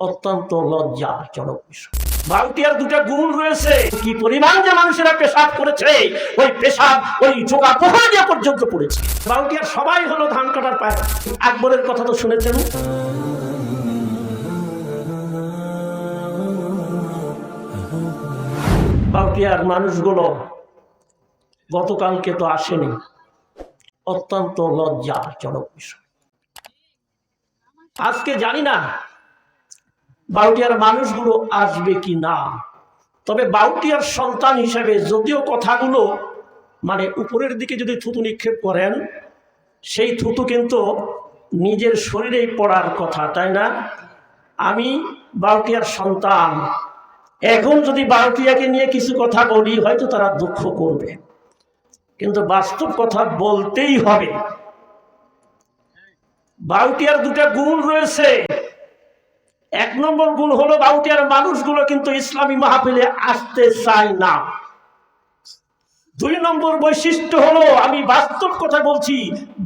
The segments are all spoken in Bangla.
অত্যন্ত লজ্জাজনক বিষয়। ভারতীয় দুটা গুণ রয়েছে। কি পরিমাণ যে মানুষেরা পেশাব করেছে, ওই পেশাব, ওই জোগা পোহা দিয়ে পর্যন্ত পড়েছে। ভারতীয় সবাই হলো ধান কাটার পায় আকবরের কথা তো শুনেছেন। বাউটিয়ার মানুষগুলো গতকালকে তো আসেনি। অত্যন্ত লজ্জাজনক বিষয়। আজকে জানি না বাউটিয়ার মানুষগুলো আসবে কি না? তবে বাউটিয়ার সন্তান হিসেবে যদিও কথাগুলো মানে উপরের দিকে যদি থুতু নিক্ষেপ করেন, সেই থুতু কিন্তু নিজের শরীরেই পড়ার কথা, তাই না? আমি বাউটিয়ার সন্তান, এখন যদি বাউটিয়াকে নিয়ে কিছু কথা বলি, হয়তো তারা দুঃখ করবে। কিন্তু বাস্তব কথা বলতেই হবে। বাউটিয়ার দুটা গুণ রয়েছে। এক নম্বর গুণ হলো বাউটিয়ার মানুষগুলো কিন্তু ইসলামী মাহফিলে আসতে চায় না। দুই নম্বর বৈশিষ্ট্য হলো, আমি বাস্তব কথা বলছি,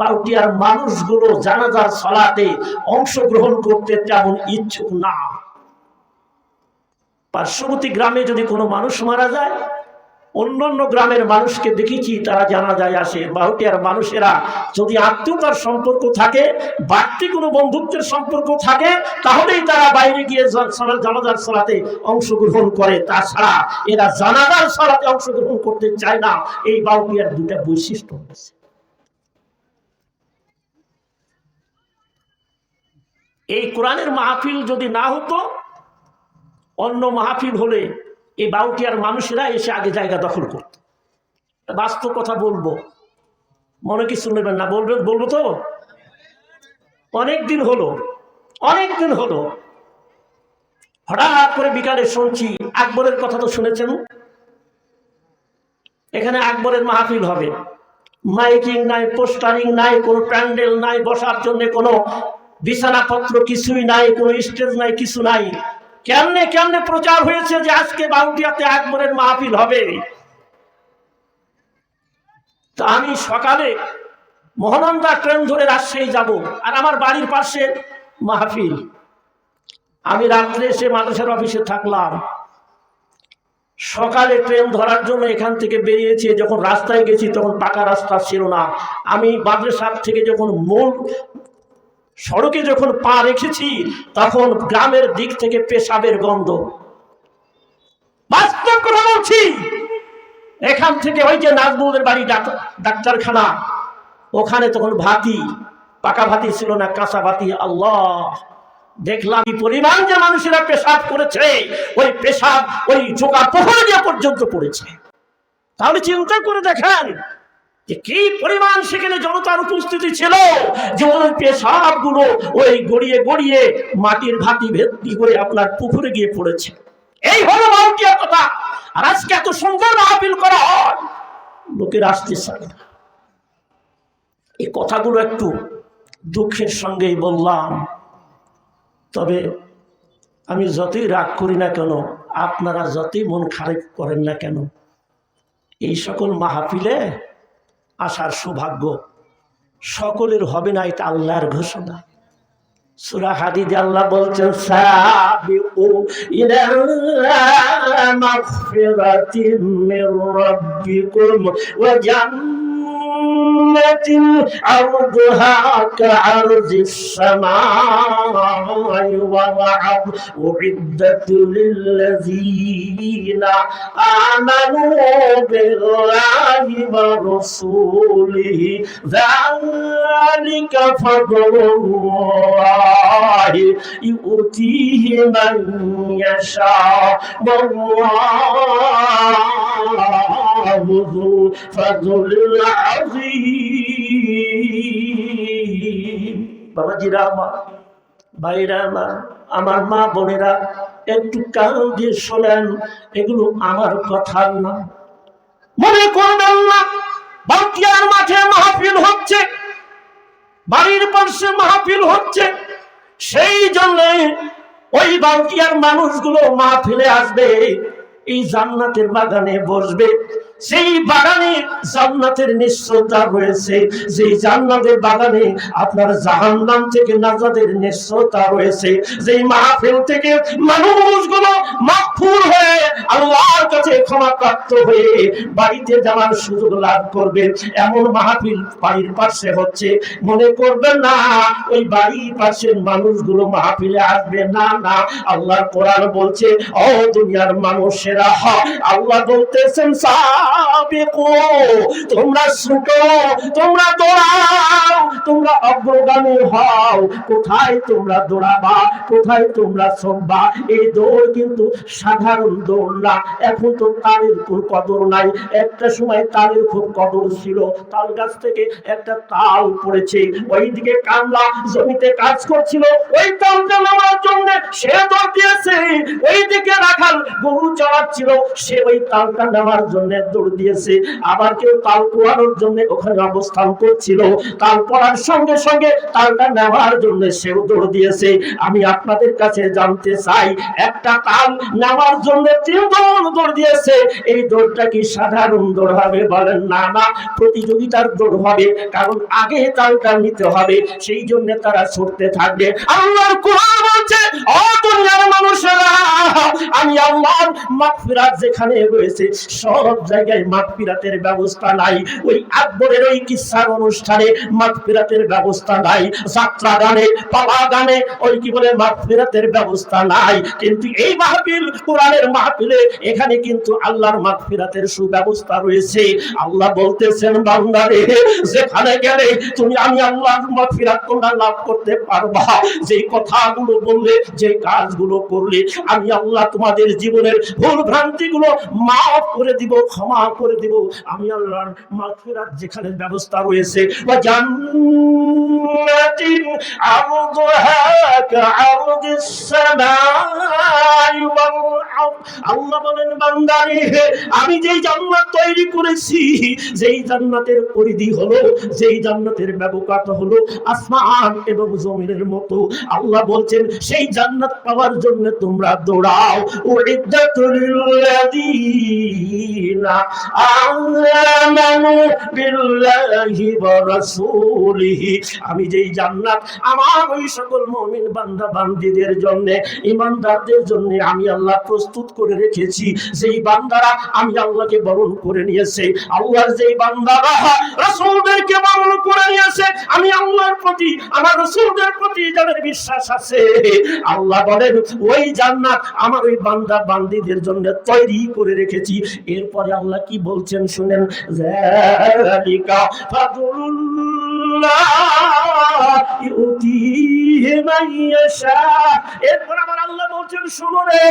বাউটিয়ার মানুষগুলো জানাজার সলাতে অংশগ্রহণ করতে তেমন ইচ্ছুক না। পার্শ্ববর্তী গ্রামে যদি কোনো মানুষ মারা যায় অন্য অন্য গ্রামের মানুষকে দেখেছি, তারা জানা যায় আসে। বাহুটিয়ার মানুষেরা যদি আত্মীয়তার সম্পর্ক থাকে, বাড়তি কোনো বন্ধুত্বের সম্পর্ক থাকে, তাহলেই তারা বাইরে গিয়ে জানাজার সলাতে অংশগ্রহণ করে। তাছাড়া এরা জানাজার সলাতে অংশগ্রহণ করতে চায় না। এই বাহুটিয়ার দুটা বৈশিষ্ট্য রয়েছে। এই কোরআনের মাহফিল যদি না হতো, অন্য মাহফিল হলে এই বাউটিয়ার মানুষেরা এসে আগে জায়গা দখল করত। বাস্তব কথা বলব। মনে কিছু নেবেন না? বলবেন বলব তো? অনেক দিন হলো অনেক দিন হলো, হঠাৎ করে বিকালে শুনছি আকবরের কথা তো শুনেছেন। এখানে আকবরের মাহফিল হবে। মাইকিং নাই, পোস্টারিং নাই, কোনো প্যান্ডেল নাই, বসার জন্য কোনো বিছানাপত্র কিছুই নাই, কোনো স্টেজ নাই, কিছু নাই। কেমনে কেমনে প্রচার হয়েছে যে আজকে বাউটিয়াতে আকবরের মাহফিল হবে? তা আমি সকালে মহানন্দা ট্রেন ধরে রাজশাহী যাব আর আমার বাড়ির পাশে মাহফিল। আমি রাত্রে এসে মাদ্রাসার অফিসে থাকলাম। সকালে ট্রেন ধরার জন্য এখান থেকে বেরিয়েছি, যখন রাস্তায় গেছি তখন পাকা রাস্তা ছিল না। আমি মাদ্রাসার থেকে যখন মূল সড়কে যখন পা রেখেছি, তখন গ্রামের দিক থেকে পেশাবের গন্ধ। বাস্তব কথা বলছি। এখান থেকে ওই যে নাজমুলের বাড়ি ডাক্তারখানা, ওখানে তখন ভাতি, পাকা ভাতি ছিল না, কাঁচা ভাতি, আল্লাহ। দেখলাম পরিমাণ যে মানুষেরা পেশাব করেছে, ওই পেশাব, ওই জোগা পোহর পর্যন্ত পড়েছে। তাহলে চিন্তা করে দেখেন যে কি পরিমাণ সেখানে জনতার উপস্থিতি ছিল যে ওই পেশাবগুলো ওই গড়িয়ে গড়িয়ে মাটির ভাতি ভেত্তি করে আপনার পুকুরে গিয়ে পড়েছে। এই হলো বাউটিয়ার কথা। আর আজকে এত সুন্দর মাহফিল করা হয়, লোকের আসতে চায় না। এই কথাগুলো একটু দুঃখের সঙ্গেই বললাম। তবে আমি যতই রাগ করি না কেন, আপনারা যতই মন খারাপ করেন না কেন, এই সকল মাহফিলে আসার সৌভাগ্য সকলের হবে না, এটা আল্লাহর ঘোষণা। সুরা হাদিদে আল্লাহ বলছেন সাবিকু ইলা মাগফিরাতিন মির রাব্বিকুম ওয়া জান্নাতিন أمة عرضها كعرض السماء والأرض. أعدت للذين آمنوا بالله ورسوله. ذلك فضل الله. يؤتيه من يشاء. والله ذو فضل العظيم বাবাজিরা আমার ভাইরা আমার আমার মা বোনেরা একটু কান দিয়ে শোনেন এগুলো আমার কথা না মনে করবেন না বাউটিয়ার মাঠে মাহফিল হচ্ছে বাড়ির পাশে মাহফিল হচ্ছে সেই জন্য ওই বাউটিয়ার মানুষগুলো মাহফিলে আসবে এই জান্নাতের বাগানে বসবে সেই বাগানে জান্নাতের নিশ্চয়তা রয়েছে। যেই জান্নাতের বাগানে আপনার জাহান্নাম থেকে নাজাদের নিশ্চয়তা রয়েছে। যেই মাহফিল থেকে মানুষগুলো মাফুর হয়ে আল্লাহর কাছে ক্ষমা প্রাপ্ত হয়ে বাড়িতে যাওয়ার সুযোগ লাভ করবে। এমন মাহফিল বাড়ির পাশে হচ্ছে। মনে করবেন না ওই বাড়ির পাশের মানুষগুলো মাহফিলে আসবে। না না আল্লাহর কোরআন বলছে ও দুনিয়ার মানুষেরা হ, আল্লাহ বলতেছেন সাবিকু তোমরা ছুটো তোমরা দৌড়াও তোমরা অগ্রগামী হও। কোথায় তোমরা দৌড়াবা, কোথায় তোমরা চলবা এই দৌড় কিন্তু সাধারণ দৌড় না। এখন তো তালের খুব কদর নাই। একটা সময় তালের খুব কদর ছিল। তাল গাছ থেকে একটা তাল পড়েছে। ওইদিকে কামলা জমিতে কাজ করছিল। ওই তালটা নেওয়ার জন্য সে দৌড় দিয়েছে। ওইদিকে রাখাল গরু চড়াচ্ছিল সে ওই তালটা নেওয়ার জন্য দৌড় দিয়েছে। আবার কেউ তাল পোয়ানোর জন্য ওখানে অবস্থান করছিল। তাল পড়ার সঙ্গে সঙ্গে তালটা নেওয়ার জন্য সেও দৌড় দিয়েছে। আমি আপনাদের কাছে জানতে চাই, একটা তাল নেওয়ার জন্য তিনজন দৌড় দিয়েছে। এই দৌড়টা কি সাধারণ দৌড় হবে বলেন? না না, প্রতিযোগিতার দৌড় হবে, কারণ আগে তালটা নিতে হবে, সেই জন্য তারা ছুটতে থাকবে। আল্লাহর কোরআন বলছে ও দুনিয়ার মানুষেরা, আমি আল্লাহর মাগফিরাত যেখানে রয়েছে, সব জায়গায় মাগফিরাতের ব্যবস্থা নাই। ওই আকবরের ওই কিসার অনুষ্ঠানে ব্যবস্থা নাই। যাত্রা গানে গানে ওই কি বলে ব্যবস্থা নাই। কিন্তু এই মাহফিল, কোরআনের মাহফিলে এখানে কিন্তু আল্লাহর সুব্যবস্থা রয়েছে। আল্লাহ বলতেছেন যেখানে গেলে তুমি আমি আল্লাহর তোমরা লাভ করতে পারবা। যেই কথাগুলো বললে যে কাজগুলো করলে, আমি আল্লাহ তোমাদের জীবনের ভুল ভ্রান্তিগুলো মাফ করে দিব, ক্ষমা করে দিব। আমি আল্লাহর মাগফিরাত যেখানে ব্যবস্থা রয়েছে জান্নাতিন সামাই ওয়াল আল্লাহ বলেন, বান্দারে, আমি যেই জান্নাত তৈরি করেছি, যেই জান্নাতের পরিধি হলো, যেই জান্নাতের ব্যবকাত হলো, আসমান এবং জমিনের মতো। আল্লাহ বলছেন, সেই জান্নাত পাওয়ার জন্য তোমরা দৌড়াও। লাযীনা আমি যেই জান্নাত আমার ওই সকল মুমিন বান্দা বান্দীদের জন্য, ইমানদারদের জন্য আমি আল্লাহ প্রস্তুত করে রেখেছি। যেই বান্দারা আমি আল্লাহকে বরণ করে নিয়েছে, আল্লাহর যেই বান্দারা রাসূলদেরকে বরণ করে নিয়েছে, আমি আল্লাহর প্রতি, আমার রাসূলদের প্রতি যাদের বিশ্বাস আছে, আল্লাহ বলেন, ওই জান্নাত আমার ওই বান্দা বান্দীদের জন্য তৈরি করে রেখেছি। এরপরে আল্লাহ কি বলছেন শুনেন? জালিকা এরপর আমার আল্লাহ বলছেন, শুনো রে,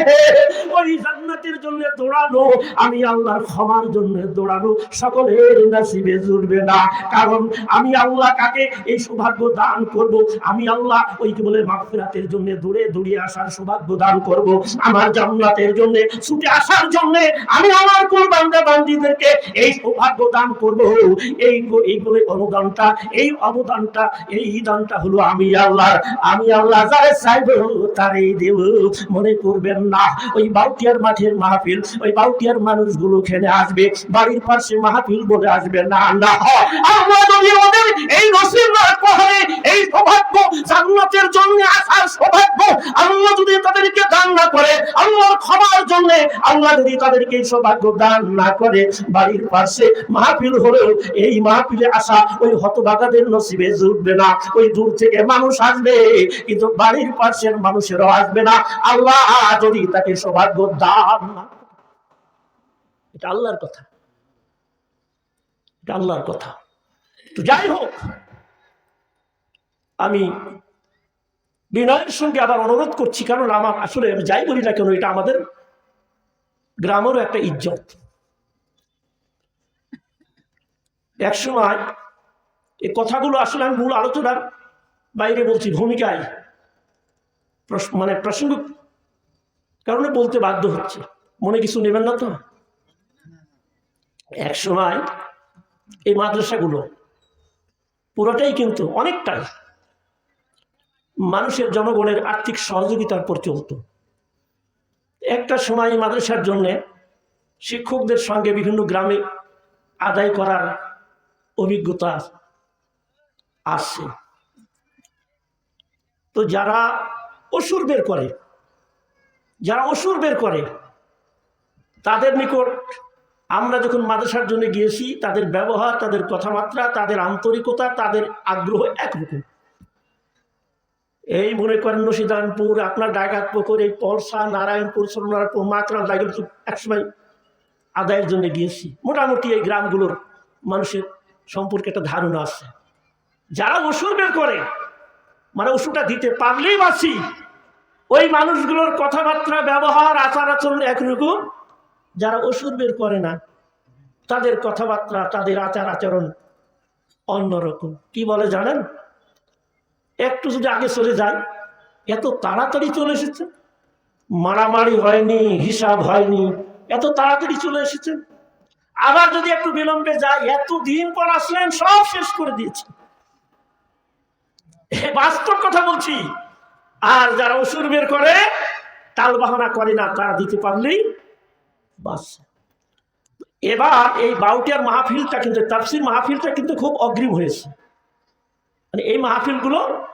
ওই জান্নাতের জন্য দৌড়ানো, আমি আল্লাহর ক্ষমার জন্য দৌড়ানো সকলের নসিবে জুড়বে না। কারণ আমি আল্লাহ কাকে এই সৌভাগ্য দান করব? আমি আল্লাহ ওই কি বলে জন্য দূরে দূরে আসার সৌভাগ্য দান করব। আমার জান্নাতের জন্য, ছুটে আসার জন্য আমি আমার কোন বান্দা এই সৌভাগ্য দান করব। এই এই বলে অনুদানটা, এই অবদানটা, এই দানটা হলো আমি আল্লাহ আমি আল্লাহ যারে চাইব তারে দেব। মনে করবেন না, ওই বাউটিয়ার মাঠের মাহফিল, ওই বাউটিয়ার মানুষগুলো খেলে আসবে, বাড়ির পাশে মাহফিল বলে আসবে। না না আমরা যদি ওদের এই নসিব না করে এই সৌভাগ্য জান্নাতের জন্য আসার সৌভাগ্য আল্লাহ যদি তাদেরকে দান না করে, আল্লাহর ক্ষমার জন্য আল্লাহ যদি তাদেরকে সৌভাগ্য দান না করে, বাড়ির পাশে মাহফিল হলেও এই মাহফিলে আসা ওই হতভাগাদের নসিবে জুটবে না। ওই দূর থেকে মানুষ আসবে, কিন্তু বাড়ির পাশের মানুষেরও আসবে না। আল্লাহ যদি তাকে সৌভাগ্য দান এটা আল্লাহর কথা। এটা আল্লাহর কথা। তো যাই হোক, আমি বিনয়ের সঙ্গে আবার অনুরোধ করছি, কারণ আমার আসলে আমি যাই বলি না কেন, এটা আমাদের গ্রামেরও একটা ইজ্জত। এক সময় এই কথাগুলো আসলে আমি মূল আলোচনার বাইরে বলছি, ভূমিকায়। মানে প্রাসঙ্গিক কারণে বলতে বাধ্য হচ্ছে। মনে কিছু নেবেন না তো? এক সময় এই মাদ্রাসাগুলো পুরোটাই কিন্তু অনেকটাই মানুষের জনগণের আর্থিক সহযোগিতার পর চলত। একটা সময় এই মাদ্রাসার জন্যে শিক্ষকদের সঙ্গে বিভিন্ন গ্রামে আদায় করার অভিজ্ঞতা আসছে তো যারা অসুর বের করে, যারা অসুর বের করে, তাদের নিকট আমরা যখন মাদ্রাসার জন্য গিয়েছি, তাদের ব্যবহার, তাদের কথাবার্তা, তাদের আন্তরিকতা, তাদের আগ্রহ একরকম। এই মনে করেন নসিদানপুর, আপনার ডাকাত পুকুর, এই পলসা, নারায়ণপুর, সোনারপুর মাকড়া তো একসময় আদায়ের জন্য গিয়েছি। মোটামুটি এই গ্রামগুলোর মানুষের সম্পর্কে একটা ধারণা আছে। যারা ওষুধ বের করে মানে ওষুধটা দিতে পারলেই বাঁচি। ওই মানুষগুলোর কথাবার্তা, ব্যবহার, আচার আচরণ একরকম। যারা ওষুধ বের করে না, তাদের কথাবার্তা, তাদের আচার আচরণ অন্যরকম। কি বলে জানেন? একটু যদি আগে চলে যায় এত তাড়াতাড়ি চলে এসেছে। মারামারি হয়নি, হিসাব হয়নি, এত তাড়াতাড়ি চলে এসেছে। আবার যদি একটু বিলম্বে যায় এত দিন পর আসলেন, সব শেষ করে দিয়েছে। বাস্তব কথা বলছি। আর যারা অসুর বের করে তাল বাহানা করে না, তারা দিতে পারলেই বাস এবার এই বাউটিয়ার মাহফিলটা কিন্তু, তাফসির মাহফিলটা কিন্তু খুব অগ্রিম হয়েছে। মানে এই মাহফিলগুলো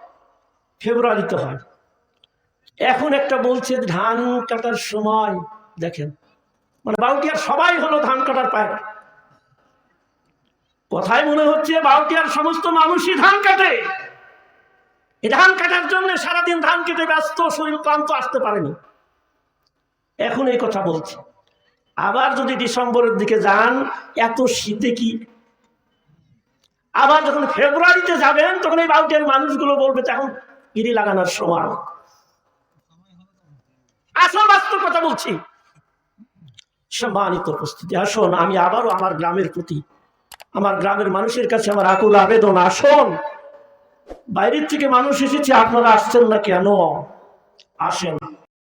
ফেব্রুয়ারিতে হয়। এখন একটা বলছে, ধান কাটার সময় দেখেন। মানে বাউটিয়ার সবাই হলো ধান কাটার পায়। কথায় মনে হচ্ছে, বাউটিয়ার সমস্ত মানুষই ধান কাটে। এই ধান কাটার জন্য সারাদিন ধান কেটে ব্যস্ত, শরীর ক্লান্ত, আসতে পারেনি। এখন এই কথা বলছি। আবার যদি ডিসেম্বরের দিকে যান, এত শীতে কি? আবার যখন ফেব্রুয়ারিতে যাবেন, তখন এই বাউটের মানুষগুলো বলবে তখন গিরি লাগানোর সময়। আসল বাস্তব কথা বলছি। সম্মানিত উপস্থিতি, আসুন, আমি আবারও আমার গ্রামের প্রতি, আমার গ্রামের মানুষের কাছে আমার আকুল আবেদন, আসুন। বাইরের থেকে মানুষ এসেছে আপনারা আসছেন না কেন? আসেন।